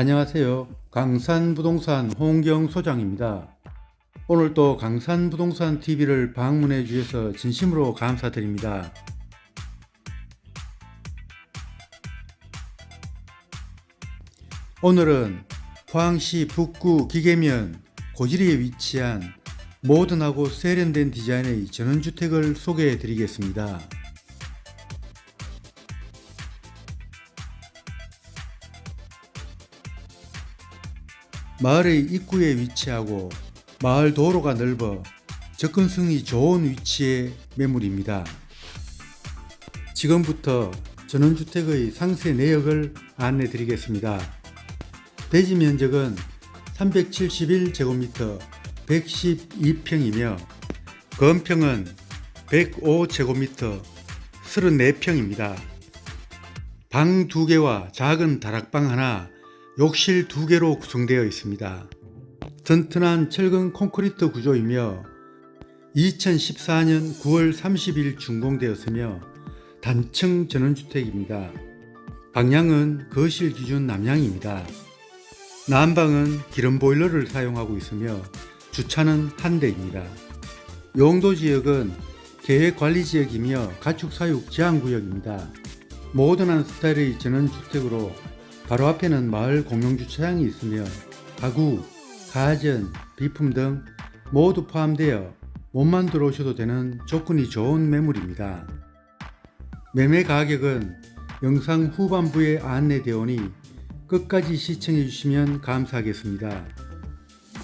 안녕하세요. 강산부동산 홍경 소장입니다. 오늘 또 강산부동산 TV를 방문해 주셔서 진심으로 감사드립니다. 오늘은 포항시 북구 기계면 고지리에 위치한 모던하고 세련된 디자인의 전원주택을 소개해 드리겠습니다. 마을의 입구에 위치하고 마을 도로가 넓어 접근성이 좋은 위치의 매물입니다. 지금부터 전원주택의 상세 내역을 안내 드리겠습니다. 대지 면적은 371제곱미터 112평이며 건평은 105제곱미터 34평입니다. 방 2개와 작은 다락방 하나, 욕실 2개로 구성되어 있습니다. 튼튼한 철근 콘크리트 구조이며 2014년 9월 30일 준공되었으며 단층 전원주택입니다. 방향은 거실 기준 남향입니다. 난방은 기름 보일러를 사용하고 있으며 주차는 한 대입니다. 용도 지역은 계획 관리 지역이며 가축 사육 제한 구역입니다. 모던한 스타일의 전원주택으로 바로 앞에는 마을 공용 주차장이 있으며 가구, 가전, 비품 등 모두 포함되어 몸만 들어오셔도 되는 조건이 좋은 매물입니다. 매매 가격은 영상 후반부에 안내되어 오니 끝까지 시청해 주시면 감사하겠습니다.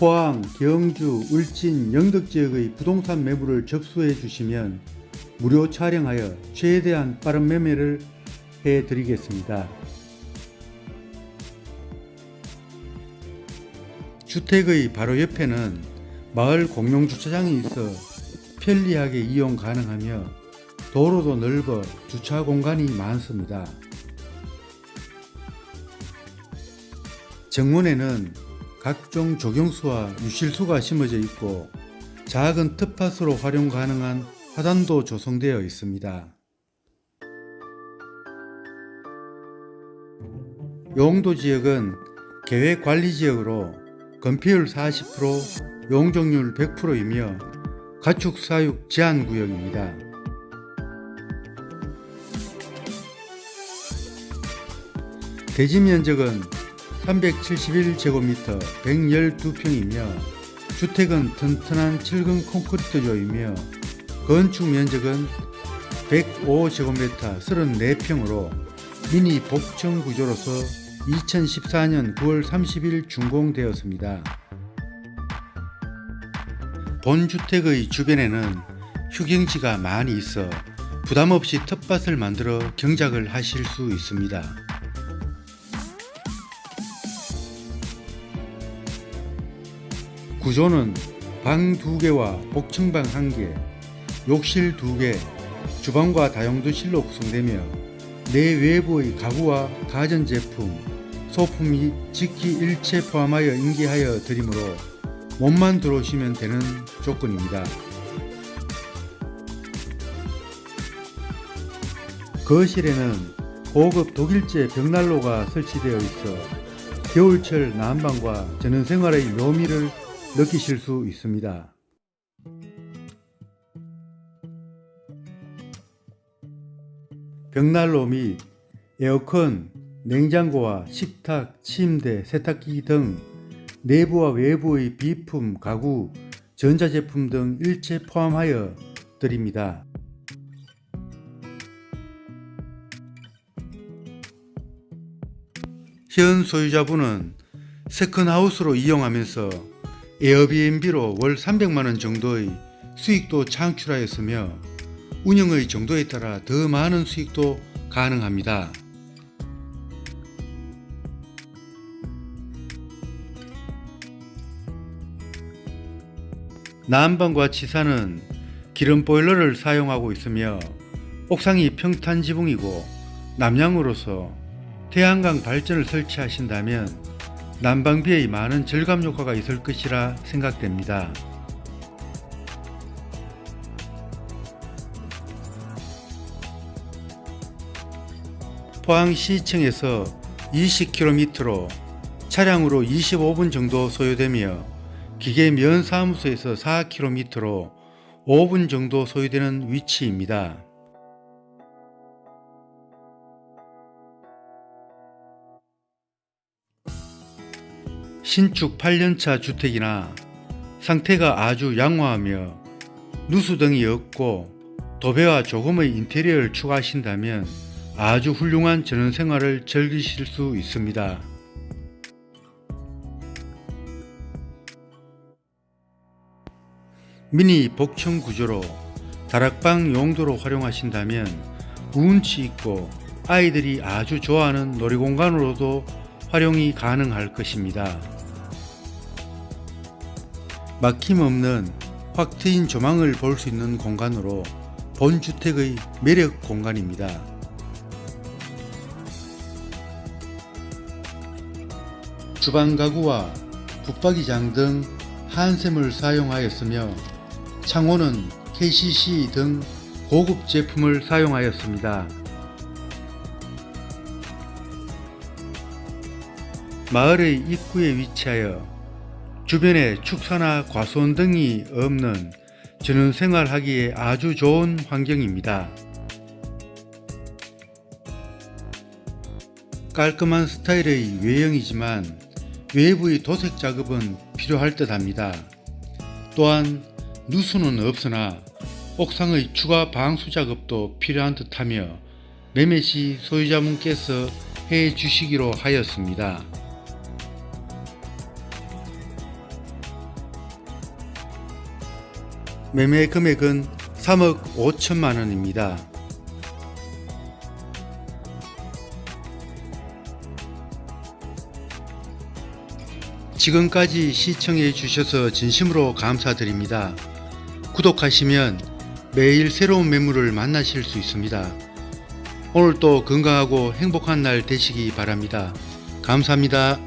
포항, 경주, 울진, 영덕 지역의 부동산 매물을 접수해 주시면 무료 촬영하여 최대한 빠른 매매를 해 드리겠습니다. 주택의 바로 옆에는 마을 공용 주차장이 있어 편리하게 이용 가능하며 도로도 넓어 주차 공간이 많습니다. 정문에는 각종 조경수와 유실수가 심어져 있고 작은 텃밭으로 활용 가능한 화단도 조성되어 있습니다. 용도 지역은 계획 관리 지역으로 건폐율 40%, 용적률 100%이며 가축 사육 제한 구역입니다. 대지 면적은 371제곱미터 112평이며 주택은 튼튼한 철근 콘크리트조이며 건축 면적은 105제곱미터 34평으로 미니 복층 구조로서 2014년 9월 30일 준공되었습니다. 본 주택의 주변에는 휴경지가 많이 있어 부담 없이 텃밭을 만들어 경작을 하실 수 있습니다. 구조는 방 2개와 복층방 1개, 욕실 2개, 주방과 다용도실로 구성되며 내외부의 가구와 가전제품, 소품 및 직기 일체 포함하여 인계하여 드리므로 몸만 들어오시면 되는 조건입니다. 거실에는 고급 독일제 벽난로가 설치되어 있어 겨울철 난방과 전원생활의 묘미를 느끼실 수 있습니다. 벽난로 및 에어컨, 냉장고와 식탁, 침대, 세탁기 등 내부와 외부의 비품, 가구, 전자제품 등 일체 포함하여 드립니다. 현 소유자분은 세컨하우스로 이용하면서 에어비앤비로 월 300만원 정도의 수익도 창출하였으며 운영의 정도에 따라 더 많은 수익도 가능합니다. 난방과 치사는 기름 보일러를 사용하고 있으며 옥상이 평탄 지붕이고 남향으로서 태양광 발전을 설치하신다면 난방비의 많은 절감 효과가 있을 것이라 생각됩니다. 포항시청에서 20km로 차량으로 25분 정도 소요되며 기계 면 사무소에서 4km로 5분 정도 소요되는 위치입니다. 신축 8년차 주택이나 상태가 아주 양호하며 누수 등이 없고 도배와 조금의 인테리어를 추가하신다면 아주 훌륭한 전원생활을 즐기실 수 있습니다. 미니 복층 구조로 다락방 용도로 활용하신다면 운치 있고 아이들이 아주 좋아하는 놀이공간으로도 활용이 가능할 것입니다. 막힘없는 확 트인 조망을 볼 수 있는 공간으로 본 주택의 매력 공간입니다. 주방 가구와 붙박이장 등 한샘을 사용하였으며 창호는 KCC 등 고급 제품을 사용하였습니다. 마을의 입구에 위치하여 주변에 축사나 과수원 등이 없는 저는 생활하기에 아주 좋은 환경입니다. 깔끔한 스타일의 외형이지만 외부의 도색 작업은 필요할 듯 합니다. 또한 누수는 없으나 옥상의 추가 방수 작업도 필요한 듯 하며 매매 시 소유자분께서 해 주시기로 하였습니다. 매매 금액은 3억 5천만 원입니다. 지금까지 시청해 주셔서 진심으로 감사드립니다. 구독하시면 매일 새로운 매물을 만나실 수 있습니다. 오늘도 건강하고 행복한 날 되시기 바랍니다. 감사합니다.